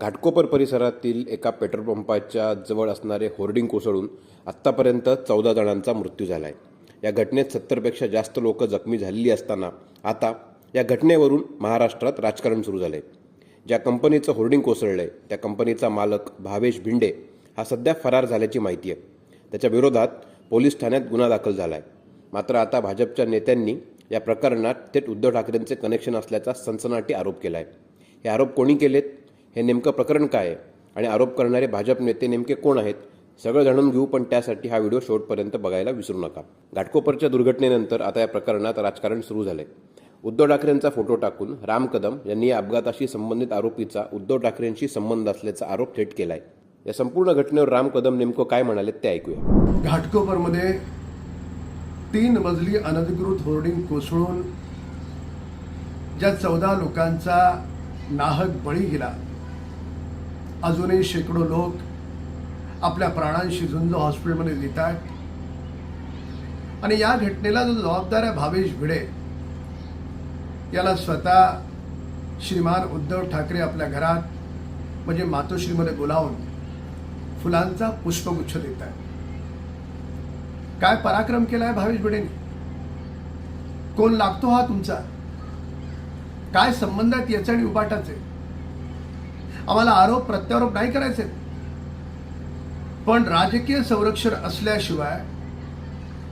घाटकोपर परिसरातील एका पेट्रोल पंपाच्या जवळ असणारे होर्डिंग कोसळून आत्तापर्यंत चौदा जणांचा मृत्यू झाला आहे या घटनेत सत्तरपेक्षा जास्त लोक जखमी झालेली असताना आता या घटनेवरून महाराष्ट्रात राजकारण सुरू झालं आहे ज्या कंपनीचं होर्डिंग कोसळलं आहे त्या कंपनीचा मालक भावेश भिंडे हा सध्या फरार झाल्याची माहिती आहे. त्याच्या विरोधात पोलीस ठाण्यात गुन्हा दाखल झाला आहे मात्र आता भाजपच्या नेत्यांनी या प्रकरणात थेट उद्धव ठाकरेंचे कनेक्शन असल्याचा सनसनाटी आरोप केला आहे हे आरोप कोणी केलेत? हे नेमकं प्रकरण काय आहे? आणि आरोप करणारे भाजप नेते नेमके कोण आहेत? सगळं जाणून घेऊ पण त्यासाठी हा व्हिडिओ शेवटपर्यंत बघायला विसरू नका. घाटकोपरच्या दुर्घटनेनंतर आता या प्रकरणात राजकारण सुरू झाले उद्धव ठाकरेंचा फोटो टाकून राम कदम यांनी या अपघाताशी संबंधित आरोपीचा उद्धव ठाकरेंशी संबंध असल्याचा आरोप थेट केलाय. या संपूर्ण घटनेवर राम कदम नेमकं काय म्हणाले ते ऐकूया. घाटकोपरमध्ये तीन मजली अनधिकृत होर्डिंग कोसळून ज्या चौदा लोकांचा नाहक बळी गेला अजूनही शेकडो लोक आपल्या प्राणांशी झुंज हॉस्पिटलमध्ये लिहित आहेत. आणि या घटनेला जो जबाबदार आहे भावेश भिडे याला स्वतः श्रीमान उद्धव ठाकरे आपल्या घरात म्हणजे मातोश्रीमध्ये बोलावून फुलांचा पुष्पगुच्छ देत आहे काय पराक्रम केला आहे भावेश भिडेने? कोण लागतो हा तुमचा? काय संबंध आहेत याचे आणि उपाटाचे आम्हाला आरोप प्रत्यारोप नाही करायचे. पण राजकीय संरक्षण असल्याशिवाय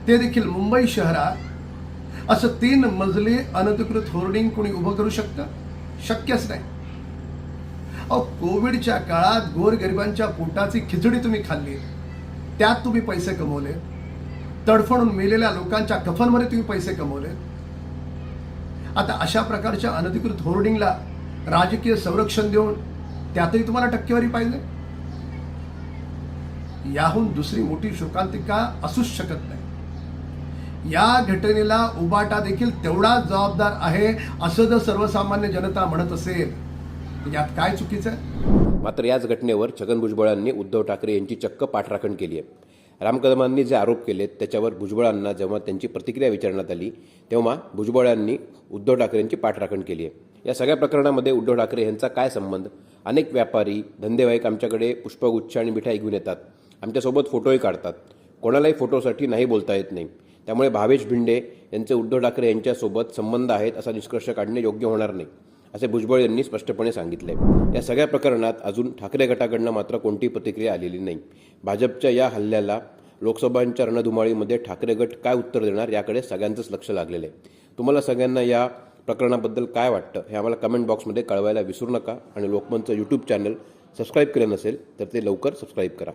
ते देखील मुंबई शहरात असं तीन मजली अनधिकृत होर्डिंग कोणी उभं करू शकतं? शक्यच नाही. अहो कोविडच्या काळात गोरगरिबांच्या पोटाची खिचडी तुम्ही खाल्ली. त्यात तुम्ही पैसे कमवले. तडफडून मेलेल्या लोकांच्या कफनमध्ये तुम्ही पैसे कमवले. आता अशा प्रकारच्या अनधिकृत होर्डिंगला राजकीय संरक्षण देऊन त्यातही तुम्हाला टक्केवारी पाहिजे. याहून दुसरी मोठी शोकांतिका असूच शकत नाही. या घटनेला उबाटा देखील तेवढाच जबाबदार आहे असं जर सर्वसामान्य जनता म्हणत असेल यात काय चुकीचं आहे? मात्र याच घटनेवर छगन भुजबळांनी उद्धव ठाकरे यांची चक्क पाठराखण केली आहे राम कदमांनी जे आरोप केलेत त्याच्यावर भुजबळांना जेव्हा त्यांची प्रतिक्रिया विचारण्यात आली तेव्हा भुजबळांनी उद्धव ठाकरेंची पाठराखण केली आहे या सगळ्या प्रकरणामध्ये उद्धव ठाकरे यांचा काय संबंध? अनेक व्यापारी धंदेवाईक आमच्याकडे पुष्पगुच्छ आणि मिठाई घेऊन येतात. आमच्यासोबत फोटोही काढतात. कोणालाही फोटोसाठी नाही बोलता येत नाही. त्यामुळे भावेश भिंडे यांचे उद्धव ठाकरे यांच्यासोबत संबंध आहेत असा निष्कर्ष काढणे योग्य होणार नाही असे भुजबळ यांनी स्पष्टपणे सांगितले. या सगळ्या प्रकरणात अजून ठाकरे गटाकडनं मात्र कोणती प्रतिक्रिया आलेली नाही. भाजपच्या या हल्ल्याला लोकसभांच्या रणधुमाळीमध्ये ठाकरे गट काय उत्तर देणार याकडे सगळ्यांचंच लक्ष लागलेलं आहे. तुम्हाला सगळ्यांना या प्रकरणाबद्दल काय वाटतं हे आम्हाला कमेंट बॉक्समध्ये कळवायला विसरू नका. आणि लोकमतचं यूट्यूब चॅनल सबस्क्राईब केलं नसेल तर ते लवकर सबस्क्राईब करा.